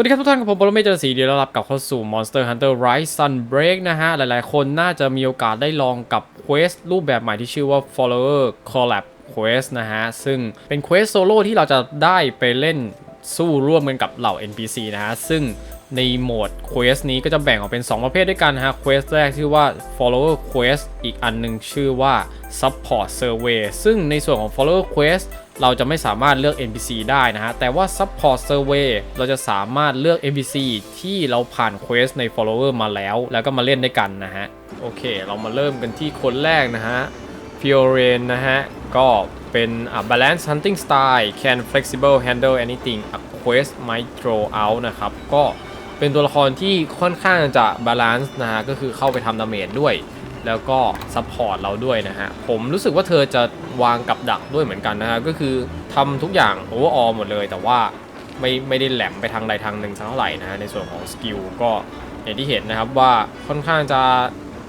วัสดีครับทุกท่านกับผมปรเมศเจริญศรีเดียวต้อนรับกับเข้าสู่ Monster Hunter Rise Sunbreak นะฮะ หลายๆ คนน่าจะมีโอกาสได้ลองกับเควสรูปแบบใหม่ที่ชื่อว่า Follower Collab Quest นะฮะ ซึ่งเป็นเควสโซโล่ที่เราจะได้ไปเล่นสู้ร่วมกันกับเหล่า NPC นะฮะ ซึ่งในโหมดเควสนี้ก็จะแบ่งออกเป็น 2 ประเภทด้วยกันนะฮะเควสแรกชื่อว่า follower quest อีกอันหนึงชื่อว่า support survey ซึ่งในส่วนของ follower quest เราจะไม่สามารถเลือก NPC ได้นะฮะ แต่ว่า support survey เราจะสามารถเลือก NPC ที่เราผ่าน quest ใน follower มาแล้ว แล้วก็มาเล่นด้วยกันนะฮะ โอเค เรามาเริ่มกันที่คนแรกนะฮะ f i o r e n นะฮะ ก็เป็นอะ balance hunting style can flexible handle anything a quest might throw out นะครับ ก็เป็นตัวละครที่ค่อนข้างจะ balance นะฮะ ก็คือเข้าไปทำดาเมจด้วย แล้วก็ซัพพอร์ตเราด้วยนะฮะ ผมรู้สึกว่าเธอจะ วางกับดักด้วยเหมือนกันนะฮะก็คือทำทุกอย่างโอเวอร์ออหมดเลย แต่ว่าไม่ไม่ได้แหลมไปทางใดทางหนึ่งสักเท่าไหร่นะฮะในส่วนของสกิลก็อย่างที่เห็นนะครับว่าค่อนข้างจะ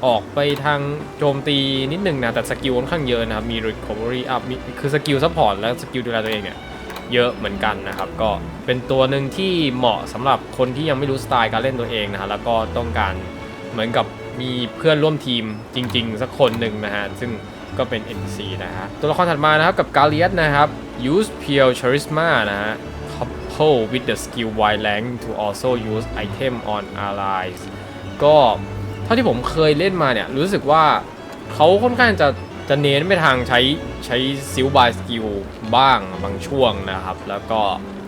ออกไปทางโจมตีนิดนึงนะ แต่สกิลค่อนข้างเยอะนะครับ มี recovery up มีคือสกิลซัพพอร์ตและสกิลดูแลตัวเองเนี่ยเยอะเหมือนกันนะครับ ก็เป็นตัวหนึ่งที่เหมาะสำหรับคนที่ยังไม่รู้สไตล์การเล่นตัวเองนะฮะแล้วก็ต้องการเหมือนกับมีเพื่อนร่วมทีมจริง ๆ สักคนหนึ่งนะฮะซึ่ง ก็เป็น NPC นะฮะ ตัวละครถัดมานะครับกับกาเลียสนะครับ use pure charisma นะฮะ couple with the skill wide length to also use item on allies ก็เท่าที่ผมเคยเล่นมาเนี่ย รู้สึกว่าเขาค่อนข้างจะจะเน้นไปทางใช้ใช้ซิลบายสกิลบ้างบางช่วงนะครับ แล้วก็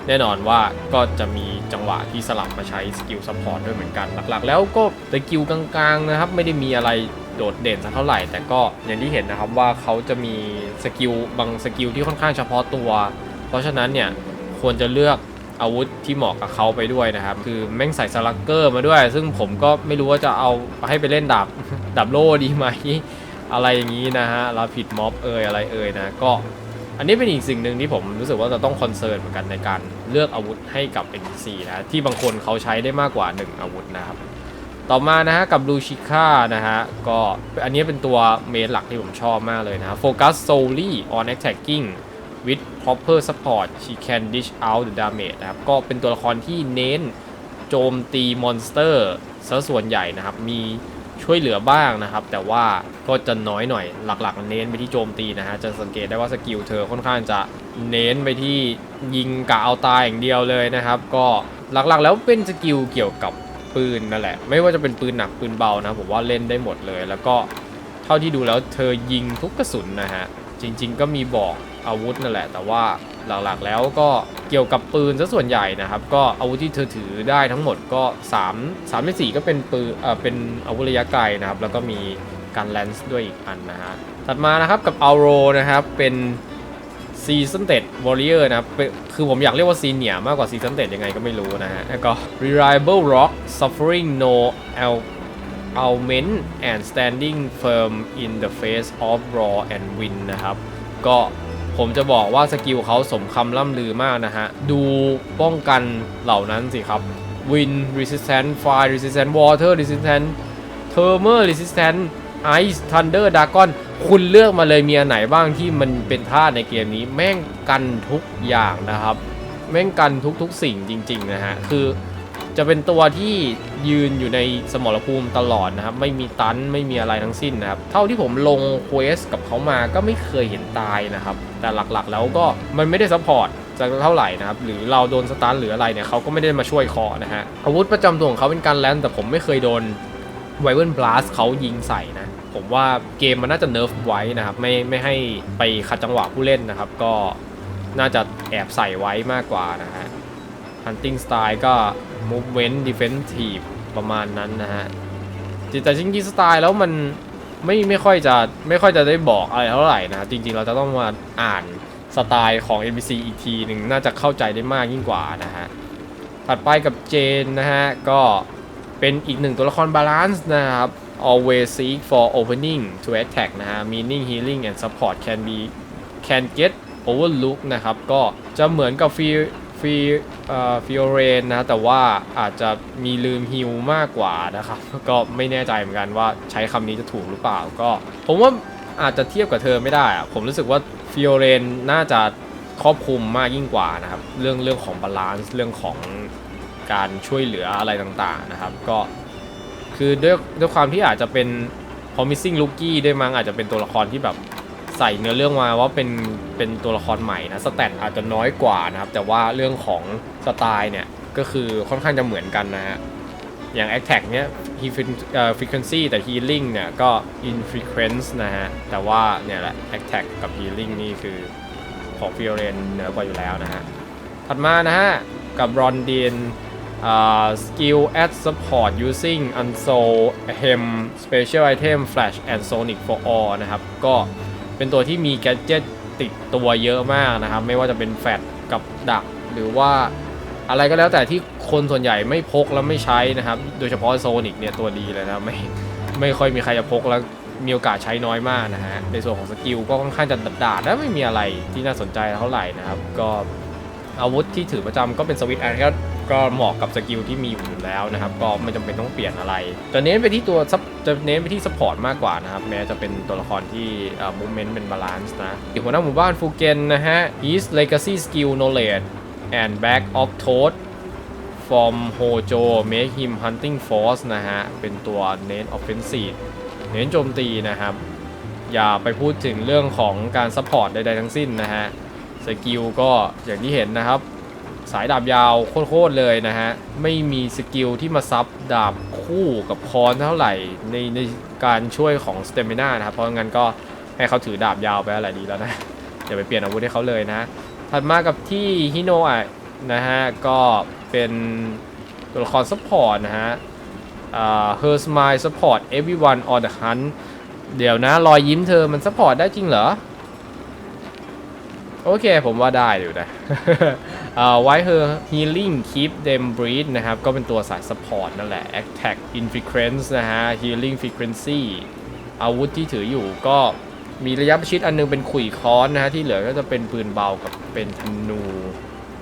แน่นอนว่าก็จะมีจังหวะที่สลับมาใช้สกิลซัพพอร์ตด้วยเหมือนกัน หลักๆ แล้วก็สกิลกลางๆนะครับ ไม่ได้มีอะไรโดดเด่นสักเท่าไหร่ แต่ก็อย่างที่เห็นนะครับว่าเขาจะมีสกิลบางสกิลที่ค่อนข้างเฉพาะตัว เพราะฉะนั้นเนี่ยควรจะเลือกอาวุธที่เหมาะกับเขาไปด้วยนะครับ คือแม่งใส่สลักเกอร์มาด้วย ซึ่งผมก็ไม่รู้ว่าจะเอาให้ไปเล่นดาบดาบโล่ดีไหมอะไรอย่างนี้นะฮะเราผิดม็อบเอ่ยอะไรเอ่ยนะก็ อันนี้เป็นอีกสิ่งหนึ่งที่ผมรู้สึกว่าจะต้องคอนเซิร์นเหมือนกันในการเลือกอาวุธให้กับ NPC นะที่บางคนเขาใช้ได้มากกว่า 1 อาวุธนะครับ ต่อมานะฮะกับลูชิค่านะฮะก็อันนี้เป็นตัวเมนหลักที่ผมชอบมากเลยนะโฟกัส solely on attacking with proper support she can dish out the damage นะครับก็เป็นตัวละครที่เน้นโจมตีมอนสเตอร์ซะส่วนใหญ่นะครับ มี ช่วยเหลือบ้างนะครับ แต่ว่าก็จะน้อยหน่อยหลักๆ เน้นไปที่โจมตีนะฮะจะสังเกตได้ว่าสกิลเธอค่อนข้างจะเน้นไปที่ยิงกะเอาตายอย่างเดียวเลยนะครับ ก็หลักๆ แล้วเป็นสกิลเกี่ยวกับปืนนั่นแหละ ไม่ว่าจะเป็นปืนหนักปืนเบานะผมว่าเล่นได้หมดเลย แล้วก็เท่าที่ดูแล้วเธอยิงทุกกระสุนนะฮะจริง ๆ ก็มีบอกอาวุธนั่นแหละ แต่ว่าหลักๆแล้วก็เกี่ยวกับปืนซะส่วนใหญ่นะครับ ก็อาวุธที่เธอถือได้ทั้งหมดก็3 3ใน4ก็เป็นปืนเอ่อเป็นอาวุธระยะไกลนะครับ แล้วก็มีการแลนส์ด้วยอีกอันนะฮะถัดมานะครับกับอัลโรนะครับเป็นซีซันเต็ดวอริเออร์นะครับเป็นคือผมอยากเรียกว่าซีเนียมากกว่าซีซันเต็ดยังไงก็ไม่รู้นะฮะแล้วก็ reliable rock suffering no al ailment and standing firm in the face of raw and wind นะครับ ก็ ผมจะบอกว่าสกิลเขาสมคำล่ำลือมากนะฮะ ดูป้องกันเหล่านั้นสิครับ Wind Resistant Fire Resistant Water Resistant Thermal Resistant Ice Thunder Dragon คุณเลือกมาเลยมีอันไหนบ้างที่มันเป็นท่าในเกมนี้ แม่งกันทุกอย่างนะครับ แม่งกันทุกๆสิ่งจริง ๆ นะฮะ คือ จะเป็นตัวที่ยืนอยู่ในสมรภูมิตลอดนะครับ ไม่มีตันไม่มีอะไรทั้งสิ้นนะครับ เท่าที่ผมลงเควสกับเขามาก็ไม่เคยเห็นตายนะครับ แต่หลักๆแล้วก็มันไม่ได้ซัพพอร์ตจะเท่าไหร่นะครับ หรือเราโดนสตันหรืออะไรเนี่ยเขาก็ไม่ได้มาช่วยคาะนะฮะ อาวุธประจำตัวของเขาเป็นการแลนแต่ผมไม่เคยโดนไวเวิร์นบลัสเขายิงใส่นะ ผมว่าเกมมันน่าจะเนิร์ฟไว้นะครับ ไม่ไม่ให้ไปขัดจังหวะผู้เล่นนะครับ ก็น่าจะแอบใส่ไว้มากกว่านะฮะ Hunting Style ก็ Movement Defensive ประมาณนั้นนะฮะแต่จริงๆสไตล์แล้วมันไม่ไม่ค่อยจะไม่ค่อยจะได้บอกอะไรเท่าไหร่นะจริงๆเราจะต้องมาอ่านสไตล์ของ NPC อีกทีหนึ่งน่าจะเข้าใจได้มากยิ่งกว่านะฮะถัดไปกับเจนนะฮะก็เป็นอีกหนึ่งตัวละครบาลานซ์นะครับ always seek for opening to attack นะฮะ meaning healing and support can be can get overlook นะครับ ก็จะเหมือนกับฟี ฟีเอ่อฟิโอเรนนะ แต่ว่าอาจจะมีลืมฮิลมากกว่านะครับ ก็ไม่แน่ใจเหมือนกันว่าใช้คำนี้จะถูกหรือเปล่าก็ ผมว่าอาจจะเทียบกับเธอไม่ได้อะผมรู้สึกว่าฟิโอเรนน่าจะครอบคลุมมากยิ่งกว่านะครับ เรื่องเรื่องของบาลานซ์เรื่องของการช่วยเหลืออะไรต่างๆนะครับ ก็คือด้วยด้วยความที่อาจจะเป็น promising rookie ด้วยมั้งอาจจะเป็นตัวละครที่แบบ ใส่เนื้อเรื่องมาว่าเป็นเป็นตัวละครใหม่นะสแตทอาจจะน้อยกว่านะครับ แต่ว่าเรื่องของสไตล์เนี่ย ก็คือค่อนข้างจะเหมือนกันนะฮะ อย่าง attack เนี้ย he fre- เอ่อ frequency แต่ healing เนี่ย ก็ infrequence นะฮะ แต่ว่าเนี่ยแหละ attack กับ healing นี่คือของ f i o r e n เหนือกว่าอยู่แล้วนะฮะ ถัดมานะฮะ กับ Rondin อ่า skill at support using unsoul hem special item flash and sonic for all นะครับ ก็ เป็นตัวที่มี gadget ติดตัวเยอะมากนะครับ ไม่ว่าจะเป็นแฟลชกับดัก หรือว่าอะไรก็แล้วแต่ที่คนส่วนใหญ่ไม่พกแล้วไม่ใช้นะครับ โดยเฉพาะโซนิกเนี่ยตัวดีเลยนะไม่ไม่ค่อยมีใครจะพกแล้วมีโอกาสใช้น้อยมากนะฮะ ในส่วนของสกิลก็ค่อนข้างจะดาดและไม่มีอะไรที่น่าสนใจเท่าไหร่นะครับ ก็อาวุธที่ถือประจำก็เป็นสวิตช์แอนก็ ก็เหมาะกับสกิลที่มีอยู่แล้วนะครับ ก็ไม่จำเป็นต้องเปลี่ยนอะไรจะเน้นไปที่ตัวจะเน้นไปที่สปอร์ตมากกว่านะครับ แม้จะเป็นตัวละครที่มูเมนต์เป็นบาลานซ์นะอีกหัวหน้าหมู่บ้านฟูเกนนะฮะ his legacy skill knowledge and back of toad from Hojo make him hunting force นะฮะ เป็นตัวเน้น offensive เน้นโจมตีนะครับ อย่าไปพูดถึงเรื่องของการซัพพอร์ตใดๆทั้งสิ้นนะฮะสกิลก็อย่างที่เห็นนะครับ สายดาบยาวโคตรเลยนะฮะ ไม่มีสกิลที่มาซับดาบคู่กับคอนเท่าไหร่ในในการช่วยของสเตมิน่านะครับเพราะงั้นก็ให้เขาถือดาบยาวไปอะไรดีแล้วนะอย่าไปเปลี่ยนอาวุธให้เขาเลยนะถัดมากับที่ฮิโนะนะฮะ ก็เป็นตัวละครซัพพอร์ตนะฮะอ่า her smile support everyone on the hunt เดี๋ยวนะ รอยยิ้มเธอมันซัพพอร์ตได้จริงเหรอ โอเคผมว่าได้อยู่นะอ่า Why her healing keep them breed นะครับ ก็เป็นตัวสาย support นั่นแหละ attack infrequence นะฮะ healing frequency อาวุธที่ถืออยู่ก็มีระยะประชิดอันนึงเป็นขุยค้อนนะฮะ ที่เหลือก็จะเป็นปืนเบากับเป็นธนู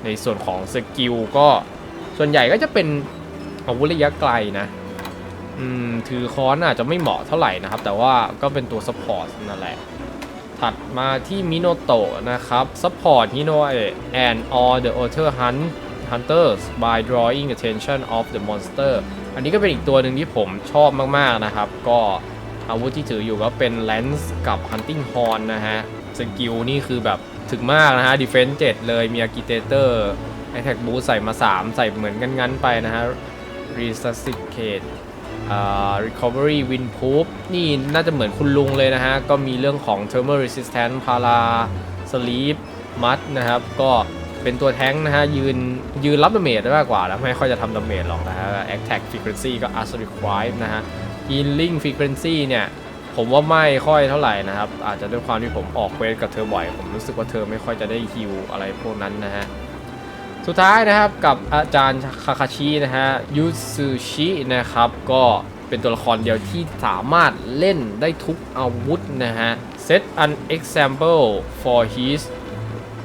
ในส่วนของสกิลก็ส่วนใหญ่ก็จะเป็นอาวุธระยะไกลนะอืมถือค้อนอาจจะไม่เหมาะเท่าไหร่นะครับ แต่ว่าก็เป็นตัว support นั่นแหละ ถัดมาที่มิโนโตะนะครับ support Hinoe and all the other hunt hunters by drawing attention of the monster อันนี้ก็เป็นอีกตัวหนึ่งที่ผมชอบมากๆนะครับ ก็อาวุธที่ถืออยู่ก็เป็น lance กับ hunting horn นะฮะ สกิลนี่คือแบบถึกมากนะฮะ defense 7 เลยมี agitator attack boost ใส่มา 3 ใส่เหมือนกันงั้นๆไปนะฮะ resuscitate อ่า recovery windproof นี่น่าจะเหมือนคุณลุงเลยนะฮะ ก็มีเรื่องของ thermal resistant para sleep mud นะครับ ก็เป็นตัวแท้งนะฮะ ยืนยืนรับดาเมจได้มากกว่าแล้วไม่ค่อยจะทำดาเมจหรอกนะฮะ attack frequency ก็ as required นะฮะ healing frequency เนี่ย ผมว่าไม่ค่อยเท่าไหร่นะครับ อาจจะด้วยความที่ผมออกเวสกับเธอบ่อย ผมรู้สึกว่าเธอไม่ค่อยจะได้ฮิวอะไรพวกนั้นนะฮะ สุดท้ายนะครับกับอาจารย์คาคาชินะฮะยูซูชินะครับก็เป็นตัวละครเดียวที่สามารถเล่นได้ทุกอาวุธนะฮะ set an example for his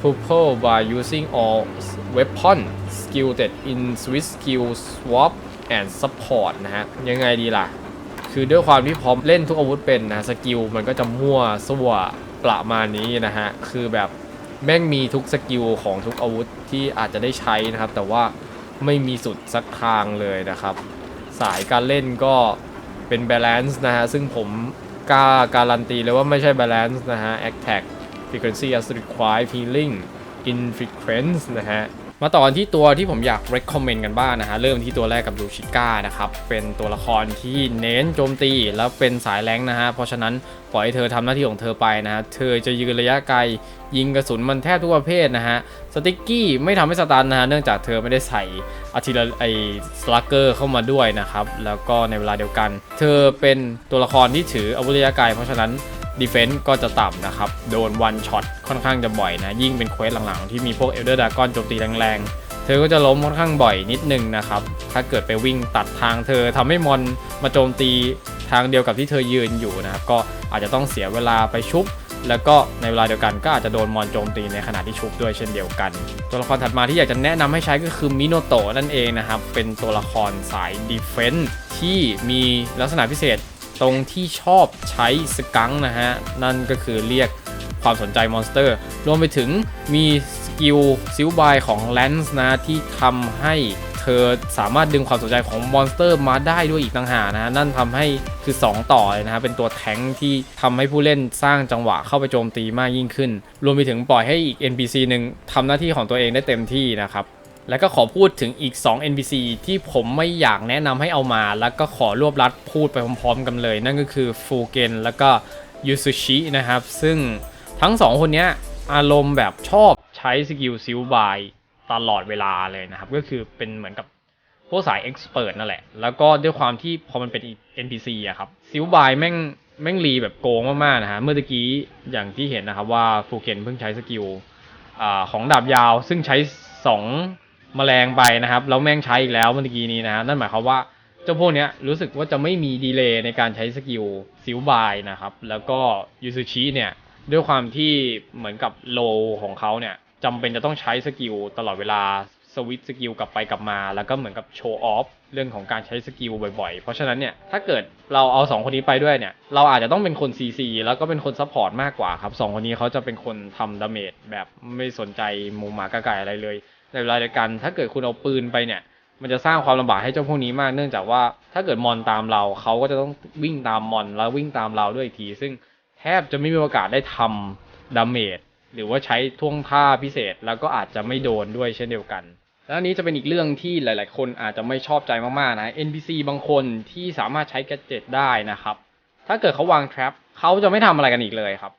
pupil by using all weapon skill that in switch skill swap and support นะฮะ ยังไงดีล่ะ คือด้วยความที่พร้อมเล่นทุกอาวุธเป็นนะ สกิลมันก็จะมั่วสั่วประมาณนี้นะฮะ คือแบบ แม่งมีทุกสกิลของทุกอาวุธที่อาจจะได้ใช้นะครับ แต่ว่าไม่มีสุดสักทางเลยนะครับ สายการเล่นก็เป็นบาลานซ์นะฮะ ซึ่งผมกล้าการันตีเลยว่าไม่ใช่บาลานซ์นะฮะ attack frequency as required healing in frequency นะฮะ มาต่อกันที่ตัวที่ผมอยาก recommend กันบ้างนะฮะ เริ่มที่ตัวแรกกับลูชิก้านะครับ เป็นตัวละครที่เน้นโจมตีแล้วเป็นสายแรงนะฮะ เพราะฉะนั้นปล่อยให้เธอทำหน้าที่ของเธอไปนะฮะ เธอจะยืนระยะไกล ยิงกระสุนมันแทบทุกประเภทนะฮะ สติกกี้ไม่ทำให้สตันนะฮะ เนื่องจากเธอไม่ได้ใส่อาทิลไอสลักเกอร์เข้ามาด้วยนะครับ แล้วก็ในเวลาเดียวกัน เธอเป็นตัวละครที่ถืออาวุธระยะไกล เพราะฉะนั้น ดีเฟนต์ก็จะต่ำนะครับ โดนวันช็อตค่อนข้างจะบ่อยนะ ยิ่งเป็นเควสหลังๆ ที่มีพวกเอลเดอร์ดากอนโจมตีแรงๆ เธอก็จะล้มค่อนข้างบ่อยนิดนึงนะครับ ถ้าเกิดไปวิ่งตัดทางเธอทำให้มอนมาโจมตีทางเดียวกับที่เธอยืนอยู่นะครับ ก็อาจจะต้องเสียเวลาไปชุบ แล้วก็ในเวลาเดียวกันก็อาจจะโดนมอนโจมตีในขณะที่ชุบด้วยเช่นเดียวกัน ตัวละครถัดมาที่อยากจะแนะนำให้ใช้ก็คือมิโนโตะนั่นเองนะครับ เป็นตัวละครสายดีเฟนต์ที่มีลักษณะพิเศษ ตรงที่ชอบใช้สกังค์นะฮะ นั่นก็คือเรียกความสนใจมอนสเตอร์ รวมไปถึงมีสกิลซิลบายของแลนส์นะที่ทำให้เธอสามารถดึงความสนใจของมอนสเตอร์มาได้ด้วยอีกต่างหากนะฮะ นั่นทำให้คือ 2 ต่อเลยนะฮะ เป็นตัวแทงค์ที่ทำให้ผู้เล่นสร้างจังหวะเข้าไปโจมตีมากยิ่งขึ้น รวมไปถึงปล่อยให้อีก NPC หนึ่งทำหน้าที่ของตัวเองได้เต็มที่นะครับ แล้วก็ขอพูดถึงอีก 2 NPC ที่ผมไม่อยากแนะนำให้เอามา แล้วก็ขอรวบรัดพูดไปพร้อมๆกันเลย นั่นก็คือฟูเกนแล้วก็ยูซุชินะครับ ซึ่งทั้ง 2 คนนี้อารมณ์แบบชอบใช้สกิลซิลบายตลอดเวลาเลยนะครับ ก็คือเป็นเหมือนกับพวกสายเอ็กซ์เพรสนั่นแหละ แล้วก็ด้วยความที่พอมันเป็น NPC อะครับซิลบายแม่งแม่งรีแบบโกงมากๆนะฮะเมื่อตะกี้อย่างที่เห็นนะครับว่าฟูเกนเพิ่งใช้สกิลของดาบยาว ซึ่งใช้ 2 แมลงไปนะครับแล้วแม่งใช้อีกแล้วเมื่อกี้นี้นะฮะนั่นหมายความว่าเจ้าพวกเนี้ยรู้สึกว่าจะไม่มีดีเลย์ในการใช้สกิลซิลบายนะครับ แล้วก็ยูซูชิเนี่ยด้วยความที่เหมือนกับโลของเขาเนี่ยจำเป็นจะต้องใช้สกิลตลอดเวลาสวิตสกิลกลับไปกลับมา แล้วก็เหมือนกับโชว์ออฟเรื่องของการใช้สกิลบ่อยๆ เพราะฉะนั้นเนี่ยถ้าเกิดเราเอา 2 คนนี้ไปด้วยเนี่ยเราอาจจะต้องเป็นคน CC แล้วก็เป็นคนซัพพอร์ตมากกว่าครับสองคนนี้เขาจะเป็นคนทำดาเมจแบบไม่สนใจมูหมากระไก่อะไรเลย ในเวลาเดียวกัน ถ้าเกิดคุณเอาปืนไปเนี่ย มันจะสร้างความลำบากให้เจ้าพวกนี้มาก เนื่องจากว่าถ้าเกิดมอนตามเราเขาก็จะต้องวิ่งตามมอนแล้ววิ่งตามเราด้วยอีกที ซึ่งแทบจะไม่มีโอกาสได้ทำดาเมจหรือว่าใช้ท่วงท่าพิเศษแล้วก็อาจจะไม่โดนด้วยเช่นเดียวกัน แล้วอันนี้จะเป็นอีกเรื่องที่หลาย ๆ คนอาจจะไม่ชอบใจมาก ๆ นะ NPC บางคนที่สามารถใช้แกดเจ็ตได้นะครับ ถ้าเกิดเขาวาง trap เขาจะไม่ทำอะไรกันอีกเลยครับ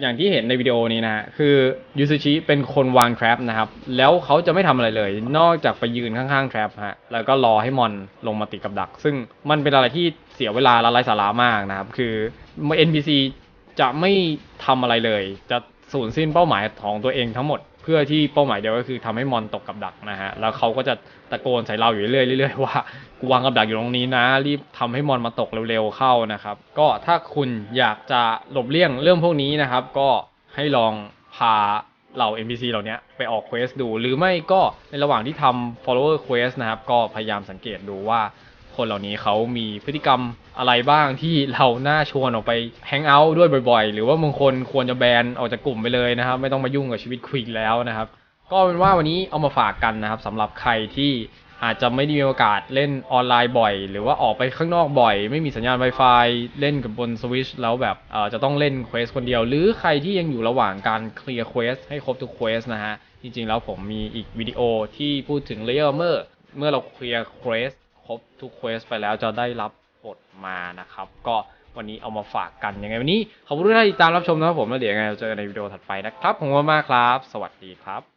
อย่างที่เห็นในวิดีโอนี้นะฮะคือยูซูชิเป็นคนวางแทรปนะครับ แล้วเขาจะไม่ทำอะไรเลย นอกจากไปยืนข้างๆแทรปฮะแล้วก็รอให้มอนลงมาติดกับดัก ซึ่งมันเป็นอะไรที่เสียเวลาและไร้สาระมากนะครับ คือ NPC จะไม่ทำอะไรเลย จะสูญสิ้นเป้าหมายของตัวเองทั้งหมด เพื่อที่เป้าหมายเดียวก็คือทำให้มอนตกกับดักนะฮะแล้วเขาก็จะตะโกนใส่เราอยู่เรื่อยๆเรื่อยๆว่ากูวางกับดักอยู่ตรงนี้นะ รีบทำให้มอนมาตกเร็วๆเข้านะครับ ก็ถ้าคุณอยากจะหลบเลี่ยงเรื่องพวกนี้นะครับ ก็ให้ลองพาเหล่า NPC เหล่านี้ไปออกเควสดู หรือไม่ก็ในระหว่างที่ทำ follower quest นะครับ ก็พยายามสังเกตดูว่า คนเหล่านี้เขามีพฤติกรรมอะไรบ้างที่เราน่าชวนออกไปแฮงเอาท์ด้วยบ่อยๆ หรือว่าบางคนควรจะแบนออกจากกลุ่มไปเลยนะครับ ไม่ต้องมายุ่งกับชีวิตคุยแล้วนะครับ ก็เป็นว่าวันนี้เอามาฝากกันนะครับสำหรับใครที่อาจจะไม่ได้มีโอกาสเล่นออนไลน์บ่อย หรือว่าออกไปข้างนอกบ่อย ไม่มีสัญญาณ Wi-Fi เล่นกับบนสวิชแล้วแบบเออจะต้องเล่นเควสคนเดียว หรือใครที่ยังอยู่ระหว่างการเคลียร์เควสให้ครบทุกเควสนะฮะจริงๆแล้วผมมีอีกวิดีโอที่พูดถึงเลเยอร์เมื่อเมื่อเราเคลียร์เควส ครบทุกเควสไปแล้วจะได้รับบทมานะครับ ก็วันนี้เอามาฝากกันยังไงวันนี้ขอบคุณที่ติดตามรับชมนะครับผมแล้วเดี๋ยวยังไงเราเจอกันในวิดีโอถัดไปนะครับผมมากครับ สวัสดีครับ